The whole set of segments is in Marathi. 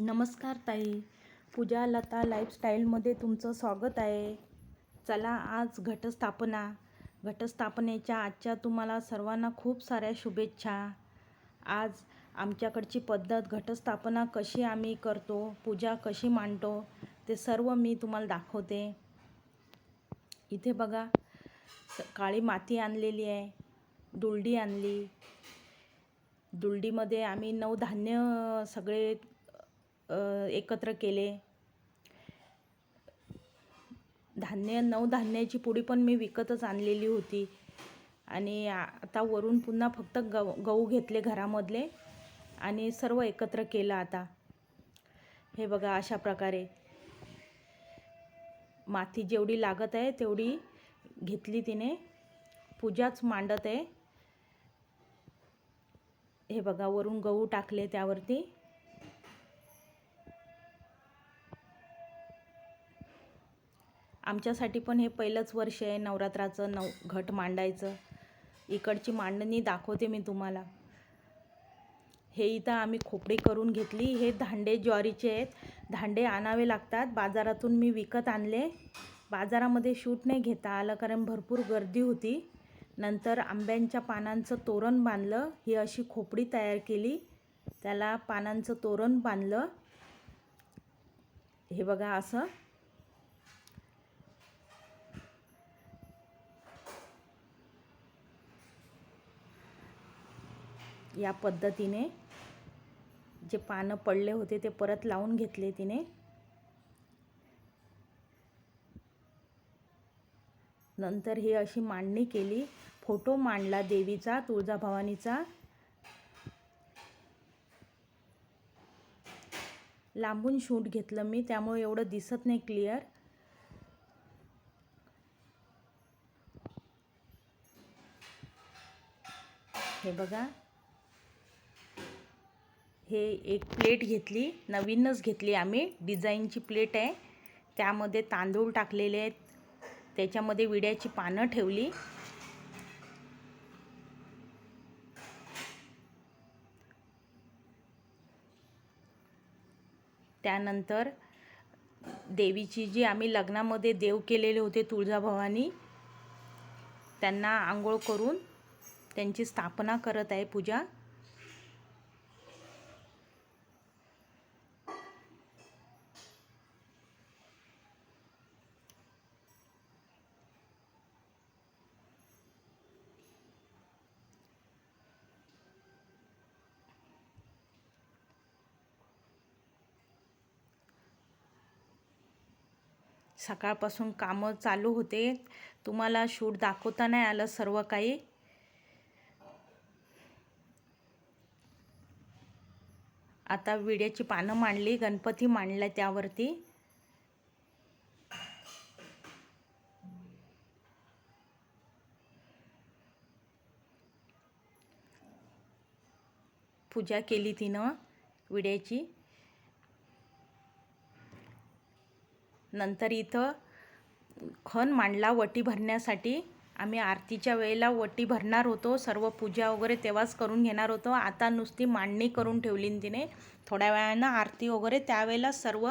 नमस्कार ताई. पूजा लता लाईफस्टाईलमध्ये तुमचं स्वागत आहे. चला आज घटस्थापना. घटस्थापनेच्या आजच्या तुम्हाला सर्वांना खूप साऱ्या शुभेच्छा. आज आमच्याकडची पद्धत घटस्थापना कशी आम्ही करतो पूजा कशी मांडतो ते सर्व मी तुम्हाला दाखवते. इथे बघा स- काळी माती आणलेली आहे दुलडी आणली. दुलडीमध्ये आम्ही नऊ धान्य सगळे एकत्र केले. धान्य नऊ धान्याची पुडी पण मी विकतच आणलेली होती. आणि आता वरून पुन्हा फक्त गव गहू घेतले घरामधले आणि सर्व एकत्र केलं आता. हे बघा अशा प्रकारे. माती जेवढी लागत आहे तेवढी घेतली तिने. पूजाच मांडत आहे. हे बघा वरून गहू टाकले त्यावरती. आमच्यासाठी पण हे पहिलंच वर्ष आहे नवरात्राचं नव घट मांडायचं. इकडची मांडणी दाखवते मी तुम्हाला. हे इथं आम्ही खोपडी करून घेतली. हे धांडे ज्वारीचे आहेत. धांडे आणावे लागतात. बाजारातून मी विकत आणले. बाजारामध्ये शूट नाही घेता आलं कारण भरपूर गर्दी होती. नंतर आंब्यांच्या पानांचं तोरण बांधलं. ही अशी खोपडी तयार केली. त्याला पानांचं तोरण बांधलं. हे बघा असं. या पद्धतीने जे पानं पडले होते ते परत लावून घेतले तिने. नंतर ही अशी मांडणी केली. फोटो मांडला देवीचा तुळजाभवानीचा. लांबून शूट घेतलं मी त्यामुळे एवढं दिसत नाही क्लिअर. हे बघा. हे एक प्लेट घेतली नवीनच घेतली आम्ही. डिझाईनची प्लेट आहे. त्यामध्ये तांदूळ टाकलेले आहेत. त्याच्यामध्ये विड्याची पानं ठेवली. त्यानंतर देवीची जी आम्ही लग्नामध्ये देव केलेले होते तुळजाभवानी त्यांना आंघोळ करून त्यांची स्थापना करत आहे पूजा. सकाळपासून कामं चालू होते. तुम्हाला शूट दाखवता नाही आलं सर्व काही. आता विड्याची पानं मांडली गणपती मांडला त्यावरती. पूजा केली तिनं विड्याची. नंतर इथं खण मांडला वटी भरण्यासाठी. आम्ही आरतीच्या वेळेला वटी भरणार होतो. सर्व पूजा वगैरे तेव्हाच करून घेणार होतो. आता नुसती मांडणी करून ठेवली तिने. थोड्या वेळानं आरती वगैरे त्यावेळेला सर्व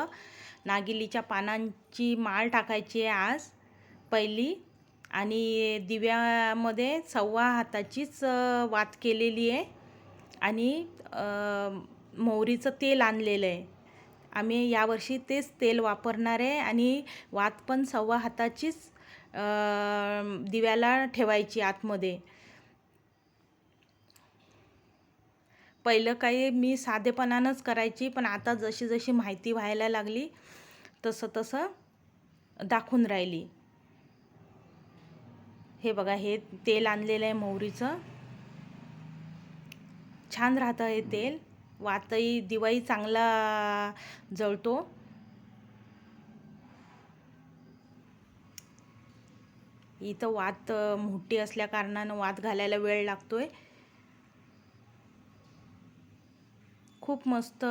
नागिलीच्या पानांची माळ टाकायची आहे आज. पहिली आणि दिव्यामध्ये सव्वा हाताचीच वात केलेली आहे. आणि मोहरीचं तेल आणलेलं आहे. आम्ही यावर्षी तेच तेल वापरणार आहे आणि वात पण सव्वा हाताचीच दिव्याला ठेवायची आतमध्ये. पहिलं काही मी साधेपणानंच करायची पण आता जशी जशी माहिती व्हायला लागली तसं तसं दाखवून राहिली. हे बघा हे तेल आणलेलं आहे मोहरीचं. छान राहतं हे तेल. वातही दिवाही चांगला जळतो. इथं वात मोठी असल्या कारणानं वात घालायला वेळ लागतोय. खूप मस्त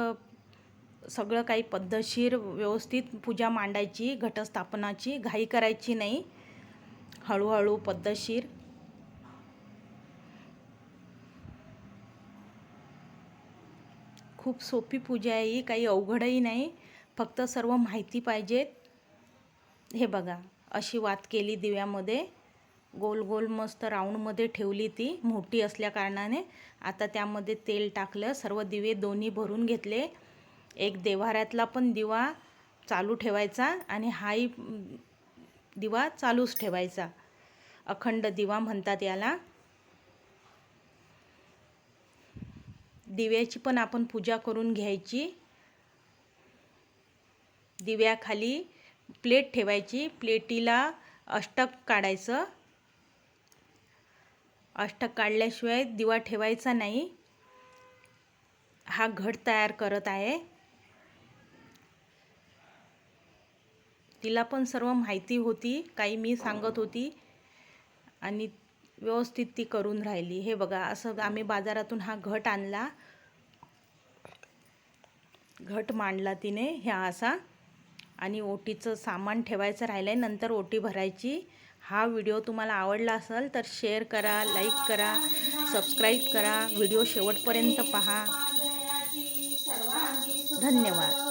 सगळं काही पद्धतशीर व्यवस्थित पूजा मांडायची घटस्थापनाची घाई करायची नाही. हळूहळू पद्धतशीर. खूप सोपी पूजा आहे ही काही अवघडही नाही. फक्त सर्व माहिती पाहिजेत. हे बघा अशी वात केली दिव्यामध्ये. गोल गोल मस्त राऊंडमध्ये ठेवली ती मोठी असल्याकारणाने आता त्यामध्ये तेल टाकलं सर्व दिवे दोन्ही भरून घेतले. एक देव्हाऱ्यातला पण दिवा चालू ठेवायचा आणि हाही दिवा चालूच ठेवायचा. अखंड दिवा म्हणतात याला. दिव्याची पण आपण पूजा करून घ्यायची. दिव्याखाली प्लेट ठेवायची. प्लेटीला अष्टक काढायचं. अष्टक काढल्याशिवाय दिवा ठेवायचा नाही. हा घट तयार करत आहे. तिला पण सर्व माहिती होती. काही मी सांगत होती. आणि व्यवस्थित ती करून राहिली. हे बघा असं आम्ही बाजारातून हा घट आणला. घट मांडला तिने ह्या असा. आणि ओटीचं सामान ठेवायचं राहिलं आहे नंतर ओटी भरायची. हा व्हिडिओ तुम्हाला आवडला असेल तर शेअर करा लाईक करा सबस्क्राईब करा. व्हिडिओ शेवटपर्यंत पहा. धन्यवाद.